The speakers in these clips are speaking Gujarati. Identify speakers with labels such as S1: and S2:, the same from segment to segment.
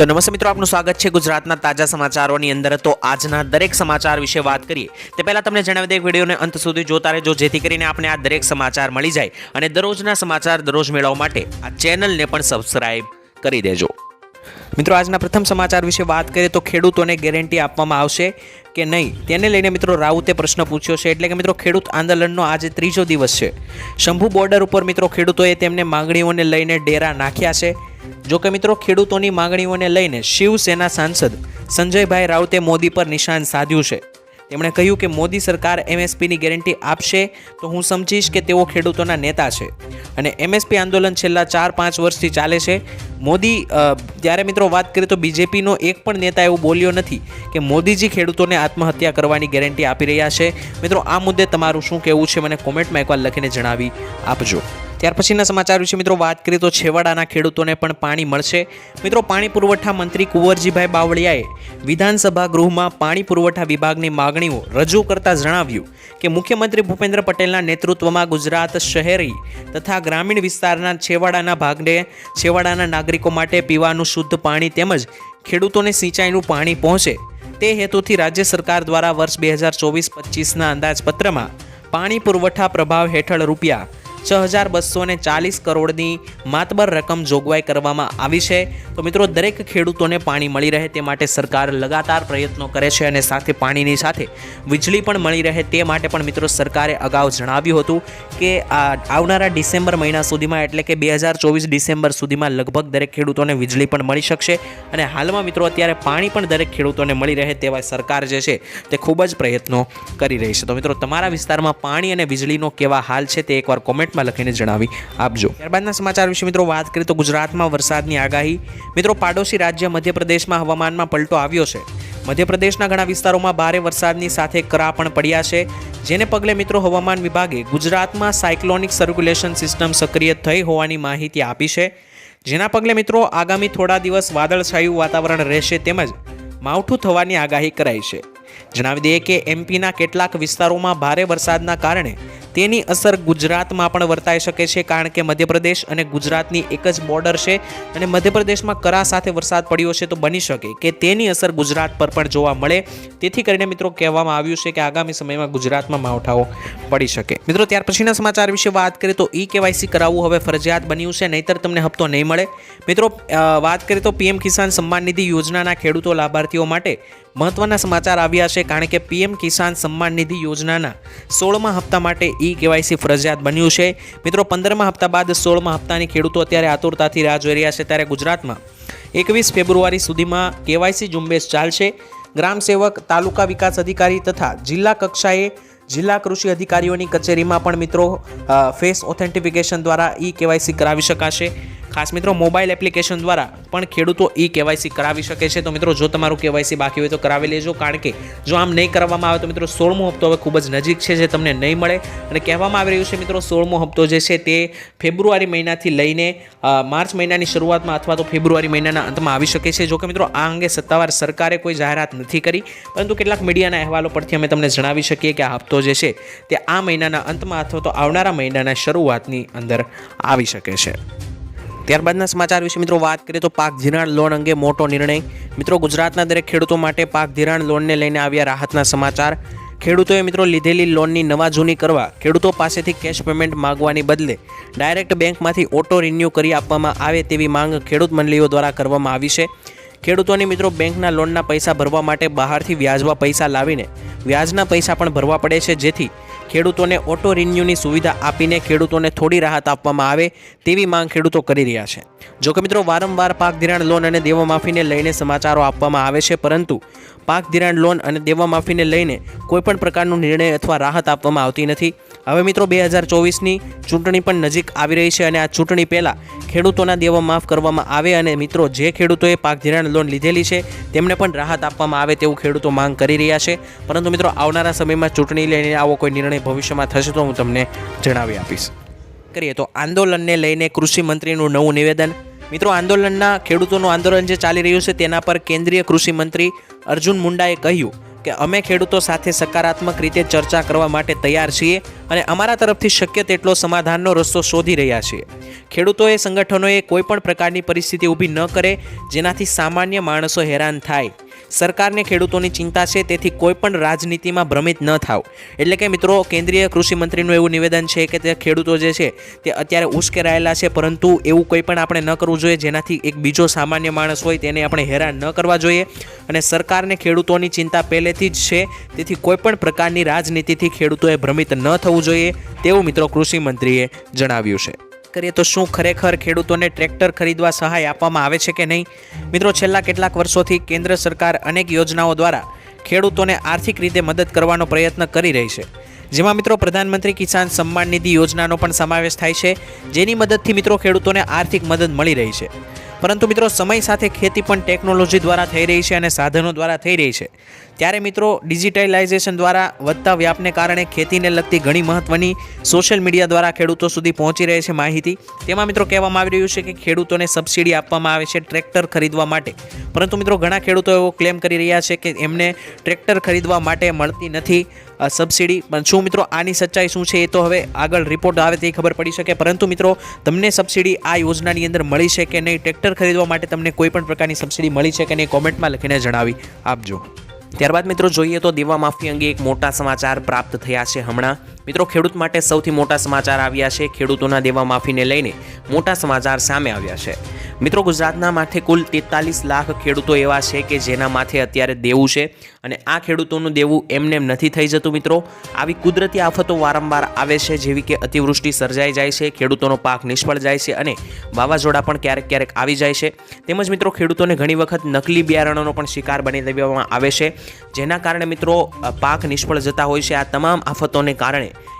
S1: તો નમસ્તે મિત્રો, આપનું સ્વાગત છે ગુજરાતના તાજા સમાચારોની અંદર. તો આજના દરેક સમાચાર વિશે વાત કરીએ, તે પહેલાં તમને જણાવી દે વિડીયોને અંત સુધી જોતા રહેજો, જેથી કરીને આપણે આ દરેક સમાચાર મળી જાય અને દરરોજના સમાચાર દરરોજ મેળવવા માટે આ ચેનલને પણ સબસ્ક્રાઈબ કરી દેજો. મિત્રો, આજના પ્રથમ સમાચાર વિશે વાત કરીએ તો ખેડૂતોને ગેરંટી આપવામાં આવશે કે નહીં? તેને લઈને મિત્રો, રાઉતે પ્રશ્ન પૂછ્યો છે, એટલે કે મિત્રો, ખેડૂત આંદોલનનો આજે ત્રીજો દિવસ છે. શંભુ બોર્ડર ઉપર મિત્રો, ખેડૂતોએ તેમને માંગણીઓને લઈને ડેરા નાખ્યા છે. જો કે મિત્રો, ખેડૂતોની માંગણીઓને લઈને શિવસેના સાંસદ સંજયભાઈ રાઉતે મોદી પર નિશાન સાધ્યું છે. તેમણે કહ્યું કે મોદી સરકાર એમએસપીની ગેરંટી આપશે તો હું સમજીશ કે તેઓ ખેડૂતોના નેતા છે. અને એમએસપી આંદોલન છેલ્લા ચાર પાંચ વર્ષથી ચાલે છે. મોદી ત્યારે મિત્રો વાત કરીએ તો બીજેપીનો એક પણ નેતા એવું બોલ્યો નથી કે મોદીજી ખેડૂતોને આત્મહત્યા કરવાની ગેરંટી આપી રહ્યા છે. મિત્રો, આ મુદ્દે તમારું શું કહેવું છે? મને કોમેન્ટમાં એકવાર લખીને જણાવી આપજો. ત્યાર પછીના સમાચાર વિશે મિત્રો વાત કરીએ તો છેવાડાના ખેડૂતોને પણ પાણી મળશે. મિત્રો, પાણી પુરવઠા મંત્રી કુંવરજીભાઈ બાવળિયાએ વિધાનસભા ગૃહમાં પાણી પુરવઠા વિભાગની માગણીઓ રજૂ કરતા જણાવ્યું કે મુખ્યમંત્રી ભૂપેન્દ્ર પટેલના નેતૃત્વમાં ગુજરાત શહેરી તથા ગ્રામીણ વિસ્તારના છેવાડાના ભાગને છેવાડાના નાગરિકો માટે પીવાનું શુદ્ધ પાણી તેમજ ખેડૂતોને સિંચાઈનું પાણી પહોંચે. તે હેતુથી રાજ્ય સરકાર દ્વારા વર્ષ બે હજાર ચોવીસ પચીસના અંદાજપત્રમાં પાણી પુરવઠા પ્રભાવ હેઠળ રૂપિયા છ હજાર બસો ને ચાલીસ કરોડની માતબર રકમ જોગવાઈ કરવામાં આવી છે. તો મિત્રો, દરેક ખેડૂતોને પાણી મળી રહે તે માટે સરકાર લગાતાર પ્રયત્નો કરે છે અને સાથે પાણીની સાથે વીજળી પણ મળી રહે તે માટે પણ મિત્રો સરકારે અગાઉ જણાવ્યું હતું કે આવનારા ડિસેમ્બર મહિના સુધીમાં એટલે કે બે હજાર ચોવીસ ડિસેમ્બર સુધીમાં લગભગ દરેક ખેડૂતોને વીજળી પણ મળી શકશે અને હાલમાં મિત્રો અત્યારે પાણી પણ દરેક ખેડૂતોને મળી રહે તેવા સરકાર જે છે તે ખૂબ જ પ્રયત્નો કરી રહી છે. તો મિત્રો, તમારા વિસ્તારમાં પાણી અને વીજળીનો કેવા હાલ છે તે એકવાર કોમેન્ટમાં લખીને જણાવી આપજો. ત્યારબાદના સમાચાર વિશે મિત્રો વાત કરીએ તો ગુજરાતમાં વરસાદની આગાહી. મિત્રો, પાડોશી રાજ્ય મધ્યપ્રદેશમાં હવામાનમાં પલટો આવ્યો છે. મધ્યપ્રદેશના ઘણા વિસ્તારોમાં ભારે વરસાદની સાથે કરા પણ પડ્યા છે. જેને પગલે મિત્રો, હવામાન વિભાગે ગુજરાતમાં સાયક્લોનિક સર્ક્યુલેશન સિસ્ટમ સક્રિય થઈ હોવાની માહિતી આપી છે. જેના પગલે મિત્રો, આગામી થોડા દિવસ વાદળછાયું વાતાવરણ રહેશે તેમજ માવઠું થવાની આગાહી કરાઈ છે. જણાવી દઈએ કે એમપીના કેટલાક વિસ્તારોમાં ભારે વરસાદના કારણે તેની અસર ગુજરાતમાં પણ વર્તાઈ શકે છે, કારણ કે મધ્યપ્રદેશ અને ગુજરાતની એક જ બોર્ડર છે અને મધ્યપ્રદેશમાં કરા સાથે વરસાદ પડ્યો છે તો બની શકે કે તેની અસર ગુજરાત પર પણ જોવા મળે. તેથી કરીને મિત્રો કહેવામાં આવ્યું છે કે આગામી સમયમાં ગુજરાતમાં માવઠાઓ પડી શકે. મિત્રો, ત્યાર પછીના સમાચાર વિશે વાત કરીએ તો ઈ કેવાયસી કરાવવું હવે ફરજિયાત બન્યું છે, નહીતર તમને હપ્તો નહીં મળે. મિત્રો વાત કરીએ તો પીએમ કિસાન સન્માન નિધિ યોજનાના ખેડૂતો લાભાર્થીઓ માટે મહત્વના સમાચાર આવ્યા છે કારણ કે પીએમ કિસાન સન્માન નિધિ યોજનાના સોળમા હપ્તા માટે ઈ કેવાયસી ફરજિયાત બન્યું છે. મિત્રો, પંદરમા હપ્તા બાદ સોળમા હપ્તાની ખેડૂતો અત્યારે આતુરતાથી રાહ જોઈ રહ્યા છે. ત્યારે ગુજરાતમાં એકવીસ ફેબ્રુઆરી સુધીમાં કેવાયસી ઝુંબેશ ચાલશે. ગ્રામ સેવક, તાલુકા વિકાસ અધિકારી તથા જિલ્લા કક્ષાએ જિલ્લા કૃષિ અધિકારીઓની કચેરીમાં પણ મિત્રો ફેસ ઓથેન્ટિફિકેશન દ્વારા ઈ કેવાયસી કરાવી શકાશે. ખાસ મિત્રો મોબાઈલ એપ્લિકેશન દ્વારા પણ ખેડૂતો ઈ કેવાયસી કરાવી શકે છે. તો મિત્રો, જો તમારું કેવાયસી બાકી હોય તો કરાવી લેજો. કારણ કે જો આમ નહીં કરવામાં આવે તો મિત્રો, સોળમો હપ્તો હવે ખૂબ જ નજીક છે જે તમને નહીં મળે. અને કહેવામાં આવી રહ્યું છે મિત્રો, સોળમો હપ્તો જે છે તે ફેબ્રુઆરી મહિનાથી લઈને માર્ચ મહિનાની શરૂઆતમાં અથવા તો ફેબ્રુઆરી મહિનાના અંતમાં આવી શકે છે. જો કે મિત્રો, આ અંગે સત્તાવાર સરકારે કોઈ જાહેરાત નથી કરી. પરંતુ કેટલાક મીડિયાના અહેવાલો પરથી અમે તમને જણાવી શકીએ કે આ હપ્તો જે છે તે આ મહિનાના અંતમાં અથવા તો આવનારા મહિનાના શરૂઆતની અંદર આવી શકે છે. ત્યારબાદના સમાચાર વિશે મિત્રો વાત કરીએ તો પાક ધિરાણ લોન અંગે મોટો નિર્ણય. મિત્રો ગુજરાતના દરેક ખેડૂતો માટે પાક ધિરાણ લોનને લઈને આવ્યા રાહતના સમાચાર. ખેડૂતોએ મિત્રો લીધેલી લોનની નવા જૂની કરવા ખેડૂતો પાસેથી કેશ પેમેન્ટ માગવાની બદલે ડાયરેક્ટ બેંકમાંથી ઓટો રિન્યૂ કરી આપવામાં આવે તેવી માંગ ખેડૂત મંડળીઓ દ્વારા કરવામાં આવી છે. ખેડૂતોની મિત્રો બેંકના લોનના પૈસા ભરવા માટે બહારથી વ્યાજવા પૈસા લાવીને વ્યાજના પૈસા પણ ભરવા પડે છે. જેથી ખેડૂતોને ઓટો રિન્યૂની સુવિધા આપીને ખેડૂતોને થોડી રાહત આપવામાં આવે તેવી માંગ ખેડૂતો કરી રહ્યા છે. જોકે મિત્રો વારંવાર પાક ધિરાણ લોન અને દેવા માફીને લઈને સમાચારો આપવામાં આવે છે, પરંતુ પાક ધિરાણ લોન અને દેવા માફીને લઈને કોઈપણ પ્રકારનો નિર્ણય અથવા રાહત આપવામાં આવતી નથી. હવે મિત્રો બે હજાર ચોવીસની ચૂંટણી પણ નજીક આવી રહી છે અને આ ચૂંટણી પહેલાં ખેડૂતોના દેવા માફ કરવામાં આવે અને મિત્રો જે ખેડૂતોએ પાક ધિરાણ લોન લીધેલી છે, તેમને પણ રાહત આપવામાં આવે તેવું ખેડૂતો માંગ કરી રહ્યા છે. પરંતુ મિત્રો આવનારા સમયમાં ચૂંટણી લઈને આવો કોઈ નિર્ણય ભવિષ્યમાં થશે તો હું તમને જણાવી આપીશ. કરીએ તો આંદોલનને લઈને કૃષિ મંત્રીનું નવું નિવેદન. મિત્રો આંદોલનના ખેડૂતોનું આંદોલન જે ચાલી રહ્યું છે તેના પર કેન્દ્રીય કૃષિ મંત્રી અર્જુન મુંડાએ કહ્યું કે અમે ખેડૂતો સાથે સકારાત્મક રીતે ચર્ચા કરવા માટે તૈયાર છીએ અને અમારા તરફથી શક્ય તેટલો સમાધાનનો રસ્તો શોધી રહ્યા છીએ. ખેડૂતોએ, સંગઠનોએ કોઈપણ પ્રકારની પરિસ્થિતિ ઊભી ન કરે, જેનાથી સામાન્ય માણસો હેરાન થાય. સરકારને ખેડૂતોની ચિંતા છે, તેથી કોઈ પણ રાજનીતિમાં ભ્રમિત ન થાવ. એટલે કે મિત્રો, કેન્દ્રીય કૃષિ મંત્રીનું એવું નિવેદન છે કે તે ખેડૂતો જે છે, તે અત્યારે ઉશ્કેરાયેલા છે, પરંતુ એવું કંઈ પણ આપણે ન કરવું જોઈએ, જેનાથી એક બીજો સામાન્ય માણસ હોય તેને આપણે હેરાન ન કરવા જોઈએ. અને સરકારને ખેડૂતોની ચિંતા પહેલેથી જ છે, તેથી કોઈપણ પ્રકારની રાજનીતિથી ખેડૂતોએ ભ્રમિત ન થવું જોઈએ, તેવું મિત્રો કૃષિ મંત્રીએ જણાવ્યું છે. કરીએ તો શું ખરેખર ખેડૂતોને ટ્રેક્ટર ખરીદવા સહાય આપવામાં આવે છે કે નહીં? મિત્રો, છેલ્લા કેટલાક વર્ષોથી કેન્દ્ર સરકાર અનેક યોજનાઓ દ્વારા ખેડૂતોને આર્થિક રીતે મદદ કરવાનો પ્રયત્ન કરી રહી છે. જેમાં મિત્રો, પ્રધાનમંત્રી કિસાન સન્માન નિધિ યોજનાનો પણ સમાવેશ થાય છે, જેની મદદથી મિત્રો ખેડૂતોને આર્થિક મદદ મળી રહી છે. પરંતુ મિત્રો સમય સાથે ખેતી પણ ટેકનોલોજી દ્વારા થઈ રહી છે અને સાધનો દ્વારા થઈ રહી છે. ત્યારે મિત્રો ડિજિટલાઇઝેશન દ્વારા વધતા વ્યાપને કારણે ખેતીને લગતી ઘણી મહત્ત્વની સોશિયલ મીડિયા દ્વારા ખેડૂતો સુધી પહોંચી રહે છે માહિતી. તેમાં મિત્રો કહેવામાં આવી રહ્યું છે કે ખેડૂતોને સબસિડી આપવામાં આવે છે ટ્રેક્ટર ખરીદવા માટે. પરંતુ મિત્રો ઘણા ખેડૂતો એવો ક્લેમ કરી રહ્યા છે કે એમને ટ્રેક્ટર ખરીદવા માટે મળતી નથી. સબસિડી. પણ શું મિત્રો, આની સચ્ચાઈ શું છે એ તો હવે આગળ રિપોર્ટ આવે તે ખબર પડી શકે. પરંતુ મિત્રો, તમને સબસિડી આ યોજનાની અંદર મળી છે કે નહીં, ટ્રેક્ટર ખરીદવા માટે તમને કોઈ પણ પ્રકારની સબસિડી મળી છે કે નહીં, કોમેન્ટમાં લખીને જણાવી આપજો. ત્યારબાદ મિત્રો, જોઈએ તો દેવા માફી અંગે એક મોટા સમાચાર પ્રાપ્ત થયા છે હમણાં. મિત્રો, ખેડૂત માટે સૌથી મોટા સમાચાર આવ્યા છે. ખેડૂતોના દેવા માફીને લઈને મોટા સમાચાર સામે આવ્યા છે. મિત્રો, ગુજરાતના માથે કુલ તેતાલીસ લાખ ખેડૂતો એવા છે કે જેના માથે અત્યારે દેવું છે અને આ ખેડૂતોનું દેવું એમને એમ નથી થઈ જતું, મિત્રો. આવી કુદરતી આફતો વારંવાર આવે છે જેવી કે અતિવૃષ્ટિ સર્જાઈ જાય છે, ખેડૂતોનો પાક નિષ્ફળ જાય છે અને વાવાઝોડા પણ ક્યારેક ક્યારેક આવી જાય છે. તેમજ, મિત્રો, ખેડૂતોને ઘણી વખત નકલી બિયારણોનો પણ શિકાર બની દેવામાં આવે છે. જેના કારણે, મિત્રો, પાક નિષ્ફળ જતા હોય છે. આ તમામ આફતોને કારણે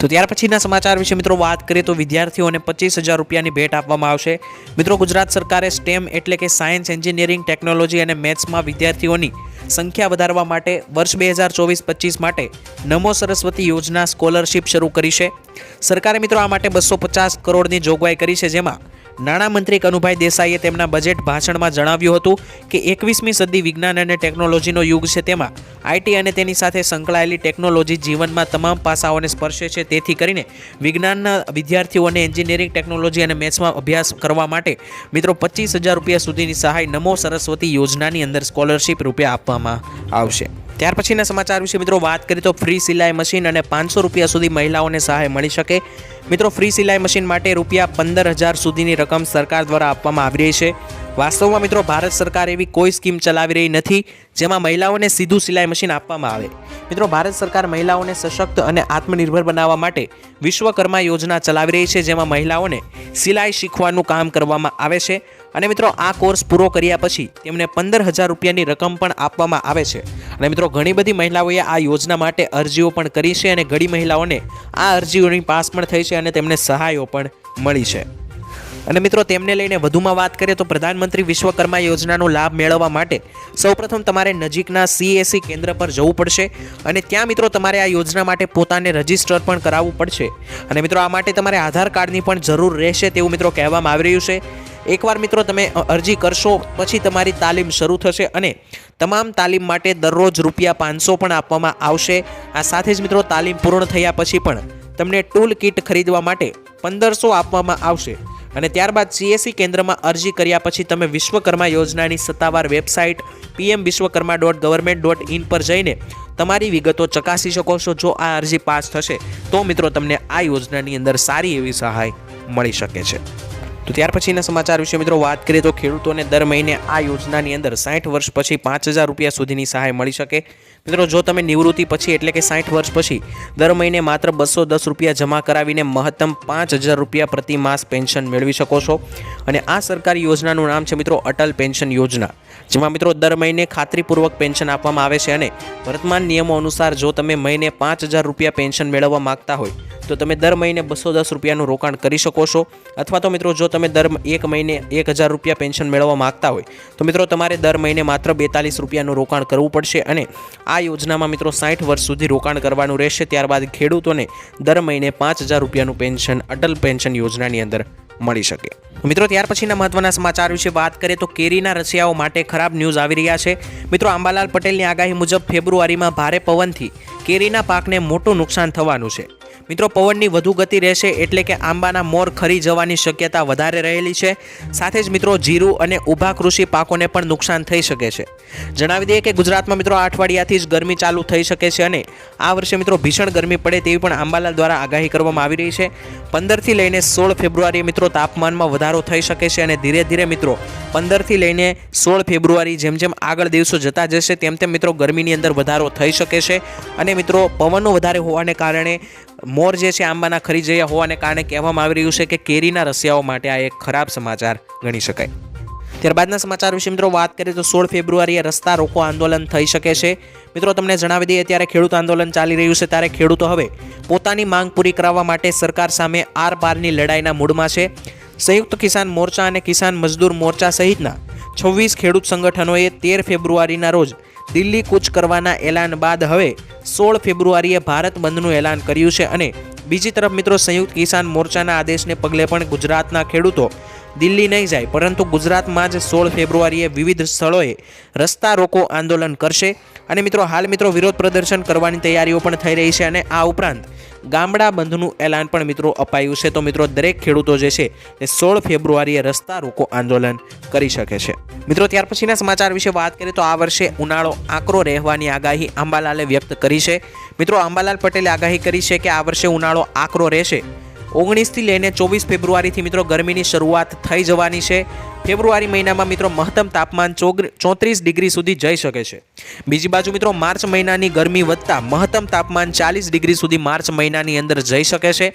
S1: તો ત્યાર પછીના સમાચાર વિશે મિત્રો વાત કરીએ તો વિદ્યાર્થીઓને પચીસ હજાર રૂપિયાની ભેટ આપવામાં આવશે. મિત્રો, ગુજરાત સરકારે સ્ટેમ એટલે કે સાયન્સ, એન્જિનિયરિંગ, ટેકનોલોજી અને મેથ્સમાં વિદ્યાર્થીઓની સંખ્યા વધારવા માટે વર્ષ બે હજાર ચોવીસ પચીસ માટે નમો સરસ્વતી યોજના સ્કોલરશિપ શરૂ કરી છે. સરકારે મિત્રો આ માટે બસો પચાસ કરોડની જોગવાઈ કરી છે, જેમાં નાણામંત્રી કનુભાઈ દેસાઈએ તેમના બજેટ ભાષણમાં જણાવ્યું હતું કે એકવીસમી સદી વિજ્ઞાન અને ટેકનોલોજીનો યુગ છે તેમાં આઈટી અને તેની સાથે સંકળાયેલી ટેકનોલોજી જીવનમાં તમામ પાસાઓને સ્પર્શે છે. તેથી કરીને વિજ્ઞાનના વિદ્યાર્થીઓને એન્જિનિયરિંગ ટેકનોલોજી અને મેથ્સમાં અભ્યાસ કરવા માટે મિત્રો પચીસ હજાર રૂપિયા સુધીની સહાય નમો સરસ્વતી યોજનાની અંદર સ્કોલરશિપ રૂપિયા આપવામાં આવશે. ત્યાર પછીના સમાચાર વિશે મિત્રો વાત કરીએ તો ફ્રી સિલાઈ મશીન અને પાંચસો રૂપિયા સુધી મહિલાઓને સહાય મળી શકે. મિત્રો, ફ્રી સિલાઈ મશીન માટે રૂપિયા પંદર હજાર સુધીની રકમ સરકાર દ્વારા આપવામાં આવી રહી છે. વાસ્તવમાં મિત્રો, ભારત સરકાર એવી કોઈ સ્કીમ ચલાવી રહી નથી જેમાં મહિલાઓને સીધું સિલાઈ મશીન આપવામાં આવે. મિત્રો, ભારત સરકાર મહિલાઓને સશક્ત અને આત્મનિર્ભર બનાવવા માટે વિશ્વકર્મા યોજના ચલાવી રહી છે જેમાં મહિલાઓને સિલાઈ શીખવાનું કામ કરવામાં આવે છે. અને મિત્રો, આ કોર્સ પૂરો કર્યા પછી તેમને પંદર હજાર રૂપિયાની રકમ પણ આપવામાં આવે છે. અને મિત્રો, ઘણી બધી મહિલાઓએ આ યોજના માટે અરજીઓ પણ કરી છે અને ઘણી મહિલાઓને આ અરજીઓની પાસ પણ થઈ છે અને તેમને સહાયો પણ મળી છે. અને મિત્રો, તેમને લઈને વધુમાં વાત કરીએ તો પ્રધાનમંત્રી વિશ્વકર્મા યોજનાનો લાભ મેળવવા માટે સૌપ્રથમ તમારે નજીકના સીએસસી કેન્દ્ર પર જવું પડશે અને ત્યાં મિત્રો તમારે આ યોજના માટે પોતાને રજિસ્ટર પણ કરાવવું પડશે. અને મિત્રો, આ માટે તમારે આધાર કાર્ડની પણ જરૂર રહેશે તેવું મિત્રો કહેવામાં આવી રહ્યું છે. એકવાર મિત્રો તમે અરજી કરશો, પછી તમારી તાલીમ શરૂ થશે અને તમામ તાલીમ માટે દરરોજ રૂપિયા પાંચસો પણ આપવામાં આવશે. આ સાથે જ મિત્રો, તાલીમ પૂર્ણ થયા પછી પણ તમને ટૂલ કિટ ખરીદવા માટે પંદરસો આપવામાં આવશે. અને ત્યારબાદ સીએસસી કેન્દ્રમાં અરજી કર્યા પછી તમે વિશ્વકર્મા યોજનાની સત્તાવાર website PM Vishwakarma dot government dot in પર જઈને તમારી વિગતો ચકાસી શકો છો જો આ અરજી પાસ થશે. તો મિત્રો, તમને આ યોજનાની અંદર સારી એવી સહાય મળી શકે છે. તો ત્યાર પછીના સમાચાર વિશે મિત્રો વાત કરીએ તો ખેડૂતોને દર મહિને આ યોજનાની અંદર સાઠ વર્ષ પછી પાંચ હજાર રૂપિયા સુધીની સહાય મળી શકે. મિત્રો, જો તમે નિવૃત્તિ પછી એટલે કે સાઠ વર્ષ પછી દર મહિને માત્ર બસો દસ રૂપિયા જમા કરાવીને મહત્તમ પાંચ હજાર રૂપિયા પ્રતિ માસ પેન્શન મેળવી શકો છો. અને આ સરકારી યોજનાનું નામ છે મિત્રો અટલ પેન્શન યોજના, જેમાં મિત્રો દર મહિને ખાતરીપૂર્વક પેન્શન આપવામાં આવે છે અને વર્તમાન નિયમો અનુસાર જો તમે મહિને પાંચ હજાર રૂપિયા પેન્શન મેળવવા માગતા હોય, તો તમે દર મહિને બસો દસ રૂપિયાનું રોકાણ કરી શકો છો. અથવા તો મિત્રો જો તમે દર એક મહિને એક હજાર રૂપિયા પેન્શન મેળવવા માગતા હોય, તો મિત્રો તમારે દર મહિને માત્ર બેતાલીસ રૂપિયાનું રોકાણ કરવું પડશે અને આ યોજનામાં મિત્રો સાઠ વર્ષ સુધી રોકાણ કરવાનું રહેશે. ત્યારબાદ ખેડૂતોને દર મહિને પાંચ હજાર રૂપિયાનું પેન્શન, અટલ પેન્શન યોજનાની અંદર મળી શકે. મિત્રો, ત્યાર પછીના મહત્વના સમાચાર વિશે વાત કરીએ તો કેરીના રસિયાઓ માટે ખરાબ ન્યૂઝ આવી રહ્યા છે. મિત્રો, આંબાલાલ પટેલની આગાહી મુજબ ફેબ્રુઆરીમાં ભારે પવનથી કેરીના પાકને મોટું નુકસાન થવાનું છે. મિત્રો, પવનની વધુ ગતિ રહેશે એટલે કે આંબાના મોર ખરી જવાની શક્યતા વધારે રહેલી છે. સાથે જ મિત્રો, જીરું અને ઊભા કૃષિ પાકોને પણ નુકસાન થઈ શકે છે. જણાવી દઈએ કે ગુજરાતમાં મિત્રો અઠવાડિયાથી જ ગરમી ચાલુ થઈ શકે છે અને આ વર્ષે મિત્રો, ભીષણ ગરમી પડે તેવી પણ આંબાલાલ દ્વારા આગાહી કરવામાં આવી રહી છે. પંદરથી લઈને સોળ ફેબ્રુઆરી મિત્રો, તાપમાનમાં વધારો થઈ શકે છે અને ધીરે ધીરે મિત્રો, પંદરથી લઈને સોળ ફેબ્રુઆરી જેમ જેમ આગળ દિવસો જતા જશે, તેમ તેમ મિત્રો, ગરમીની અંદર વધારો થઈ શકે છે. અને મિત્રો પવનો વધારે હોવાને કારણે મોર જે છે, આંબાના ખરી જયા હોવાને કારણે કહેવામાં આવી રહ્યું છે કે કેરીના રસિયાઓ માટે આ એક ખરાબ સમાચાર ગણી શકાય. ત્યારબાદના સમાચાર વિશે મિત્રો વાત કરીએ તો સોળ ફેબ્રુઆરીએ રસ્તા રોકો આંદોલન થઈ શકે છે. મિત્રો, તમને જણાવી દઈએ, ત્યારે ખેડૂત આંદોલન ચાલી રહ્યું છે, ત્યારે ખેડૂતો હવે પોતાની માંગ પૂરી કરાવવા માટે સરકાર સામે આરપારની લડાઈના મૂડમાં છે. સંયુક્ત કિસાન મોરચા અને કિસાન મજદૂર મોરચા સહિતના છવ્વીસ ખેડૂત સંગઠનોએ તેર ફેબ્રુઆરીના રોજ દિલ્હી કૂચ કરવાના એલાન બાદ હવે સોળ ફેબ્રુઆરીએ ભારત બંધનું એલાન કર્યું છે અને બીજી તરફ મિત્રો સંયુક્ત કિસાન મોરચાના આદેશને પગલે પણ ગુજરાતના ખેડૂતો દિલ્હી નહીં જાય, પરંતુ ગુજરાતમાં જ સોળ ફેબ્રુઆરીએ વિવિધ સ્થળોએ રસ્તા રોકો આંદોલન કરશે. અને મિત્રો, હાલ મિત્રો, વિરોધ પ્રદર્શન કરવાની તૈયારીઓ પણ થઈ રહી છે અને આ ઉપરાંત ગામડા બંધનું એલાન પણ મિત્રો અપાયું છે. તો મિત્રો, દરેક ખેડૂતો જે છે તે સોળ ફેબ્રુઆરીએ રસ્તા રોકો આંદોલન કરી શકે છે. મિત્રો, ત્યાર પછીના સમાચાર વિશે વાત કરીએ તો આ વર્ષે ઉનાળો આકરો રહેવાની આગાહી આંબાલાલે વ્યક્ત કરી છે. મિત્રો આંબાલાલ પટેલે આગાહી કરી છે કે આ વર્ષે ઉનાળો આકરો રહેશે. ઓગણીસથી લઈને ચોવીસ ફેબ્રુઆરીથી મિત્રો ગરમીની શરૂઆત થઈ જવાની છે. ફેબ્રુઆરી મહિનામાં મિત્રો મહત્તમ તાપમાન ચોત્રીસ ડિગ્રી સુધી જઈ શકે છે. બીજી બાજુ મિત્રો માર્ચ મહિનાની ગરમી વધતા મહત્તમ તાપમાન ચાલીસ ડિગ્રી સુધી માર્ચ મહિનાની અંદર જઈ શકે છે.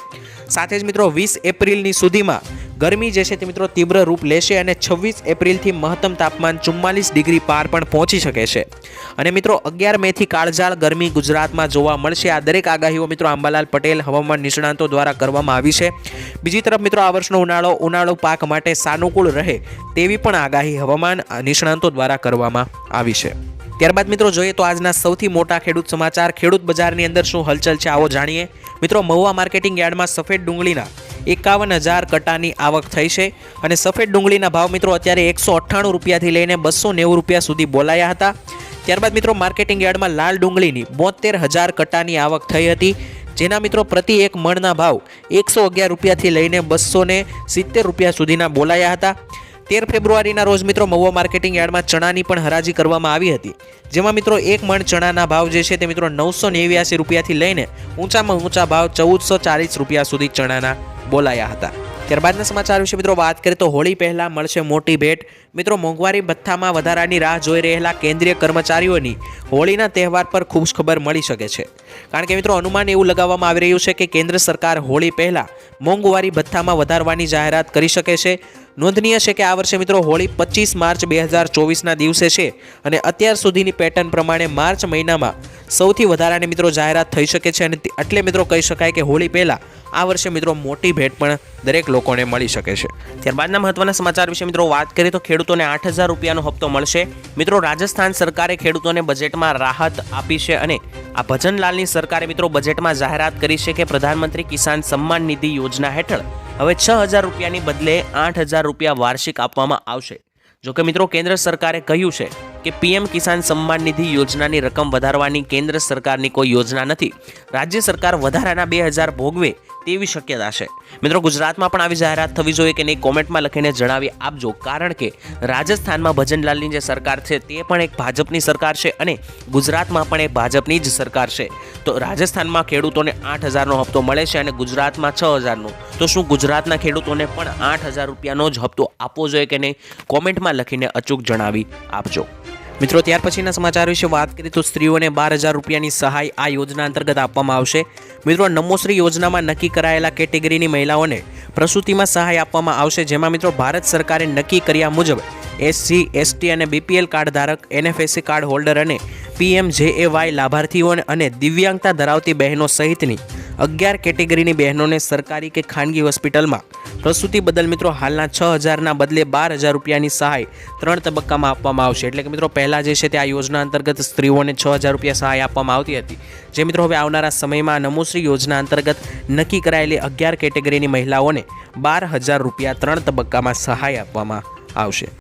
S1: સાથે જ મિત્રો વીસ એપ્રિલની સુધીમાં ગરમી જે છે તે મિત્રો તીવ્ર રૂપ લેશે અને છવ્વીસ એપ્રિલથી મહત્તમ તાપમાન ચુમ્માલીસ ડિગ્રી પાર પણ પહોંચી શકે છે. અને મિત્રો અગિયાર મેથી કાળઝાળ ગરમી ગુજરાતમાં જોવા મળશે. આ દરેક આગાહીઓ મિત્રો આંબાલાલ પટેલ હવામાન નિષ્ણાંતો દ્વારા કરવામાં આવી છે. બીજી તરફ મિત્રો આ વર્ષનો ઉનાળો ઉનાળો પાક માટે સાનુકૂળ રહે તેવી પણ આગાહી હવામાન નિષ્ણાંતો દ્વારા કરવામાં આવી છે. ત્યારબાદ મિત્રો જોઈએ તો આજના સૌથી મોટા ખેડૂત સમાચાર. ખેડૂત બજારની અંદર શું હલચલ છે આવો જાણીએ. મિત્રો મહુવા માર્કેટિંગ યાર્ડમાં સફેદ ડુંગળીના એકાવન હજાર કટાની આવક થઈ છે અને સફેદ ડુંગળીના ભાવ મિત્રો અત્યારે એકસો અઠ્ઠાણું રૂપિયાથી લઈને બસો નેવું રૂપિયા સુધી બોલાયા હતા. ત્યારબાદ મિત્રો માર્કેટિંગ યાર્ડમાં લાલ ડુંગળીની બોતેર હજાર કટાની આવક થઈ હતી. જેના મિત્રો પ્રતિ એક મણના ભાવ એકસો અગિયાર રૂપિયાથી લઈને બસો સિત્તેર રૂપિયા સુધીના બોલાયા હતા. તેર ફેબ્રુઆરીના રોજ મિત્રો મહુવા માર્કેટિંગ યાર્ડમાં ચણાની પણ હરાજી કરવામાં આવી હતી. જેમાં મિત્રો એક મણ ચણાના ભાવ જે છે તે મિત્રો નવસો નેવ્યાસી રૂપિયાથી લઈને ઊંચામાં ઊંચા ભાવ ચૌદસો ચાલીસ રૂપિયા સુધી ચણાના બોલાયા હતા. ત્યારબાદના સમાચાર વિશે મિત્રો વાત કરીએ તો હોળી પહેલાં મળશે મોટી ભેટ. મિત્રો, મોંઘવારી ભથ્થામાં વધારાની રાહ જોઈ રહેલા કેન્દ્રીય કર્મચારીઓની હોળીના તહેવાર પર ખુશખબર મળી શકે છે. કારણ કે મિત્રો, અનુમાન એવું લગાવવામાં આવી રહ્યું છે કે કેન્દ્ર સરકાર હોળી પહેલાં મોંઘવારી ભથ્થામાં વધારવાની જાહેરાત કરી શકે છે. નોંધનીય છે કે આ વર્ષે મિત્રો, હોળી પચીસ માર્ચ બે હજાર ચોવીસના દિવસે છે અને અત્યાર સુધીની પેટર્ન પ્રમાણે માર્ચ મહિનામાં સૌથી વધારાની મિત્રો જાહેરાત થઈ શકે છે અને એટલે મિત્રો કહી શકાય કે હોળી પહેલાં આ વર્ષે મિત્રો મોટી ભેટ પણ દરેક લોકોને મળી શકે છે. ત્યારબાદના મહત્વના સમાચાર વિશે મિત્રો વાત કરીએ તો ખેડૂતોને આઠ હજાર રૂપિયાનો હપ્તો મળશે. મિત્રો, રાજસ્થાન સરકારે ખેડૂતોને બજેટમાં રાહત આપી છે અને આ ભજનલાલની સરકારે મિત્રો બજેટમાં જાહેરાત કરી છે કે પ્રધાનમંત્રી કિસાન સન્માન નિધિ યોજના હેઠળ હવે છ હજાર રૂપિયાની બદલે આઠ હજાર રૂપિયા વાર્ષિક આપવામાં આવશે. જોકે મિત્રો, કેન્દ્ર સરકારે કહ્યું છે કે પીએમ કિસાન સન્માન નિધિ યોજનાની રકમ વધારવાની કેન્દ્ર સરકારની કોઈ યોજના નથી. રાજ્ય સરકાર વધારાના બે હજાર ભોગવે તેવી શક્યતા છે. મિત્રો, ગુજરાતમાં પણ આવી જાહેરાત થવી જોઈએ કે નહીં, કોમેન્ટમાં લખીને જણાવી આપજો. કારણ કે રાજસ્થાનમાં ભજનલાલની જે સરકાર છે, તે પણ એક ભાજપની સરકાર છે અને ગુજરાતમાં પણ એક ભાજપની જ સરકાર છે. તો રાજસ્થાનમાં ખેડૂતોને આઠ હજારનો હપ્તો મળે છે અને ગુજરાતમાં છ હજારનો. તો શું ગુજરાતના ખેડૂતોને પણ આઠ હજાર રૂપિયાનો જ હપ્તો આપવો જોઈએ કે નહીં? કોમેન્ટમાં લખીને અચૂક જણાવી આપજો. મિત્રો, ત્યાર પછીના સમાચાર વિશે વાત કરીએ તો સ્ત્રીઓને બાર હજાર રૂપિયાની સહાય આ યોજના અંતર્ગત આપવામાં આવશે. મિત્રો નમોશ્રી યોજનામાં નક્કી કરાયેલા કેટેગરીની મહિલાઓને પ્રસૂતિમાં સહાય આપવામાં આવશે. જેમાં મિત્રો, ભારત સરકારે નક્કી કર્યા મુજબ એસસી, એસટી અને બીપીએલ કાર્ડ ધારક એનએફએસસી કાર્ડ હોલ્ડર અને પીએમ જેએવાય લાભાર્થીઓ અને દિવ્યાંગતા ધરાવતી બહેનો સહિતની અગિયાર કેટેગરીની બહેનોને સરકારી કે ખાનગી હોસ્પિટલમાં. પ્રસૂતિ બદલ મિત્રો હાલના છ હજારના બદલે બાર હજાર રૂપિયાની સહાય ત્રણ તબક્કામાં આપવામાં આવશે. એટલે કે મિત્રો પહેલાં જે છે તે આ યોજના અંતર્ગત સ્ત્રીઓને છ હજાર રૂપિયા સહાય આપવામાં આવતી હતી. જે મિત્રો હવે આવનારા સમયમાં નમોશ્રી યોજના અંતર્ગત નક્કી કરાયેલી અગિયાર કેટેગરીની મહિલાઓને બાર હજાર રૂપિયા ત્રણ તબક્કામાં સહાય આપવામાં આવશે.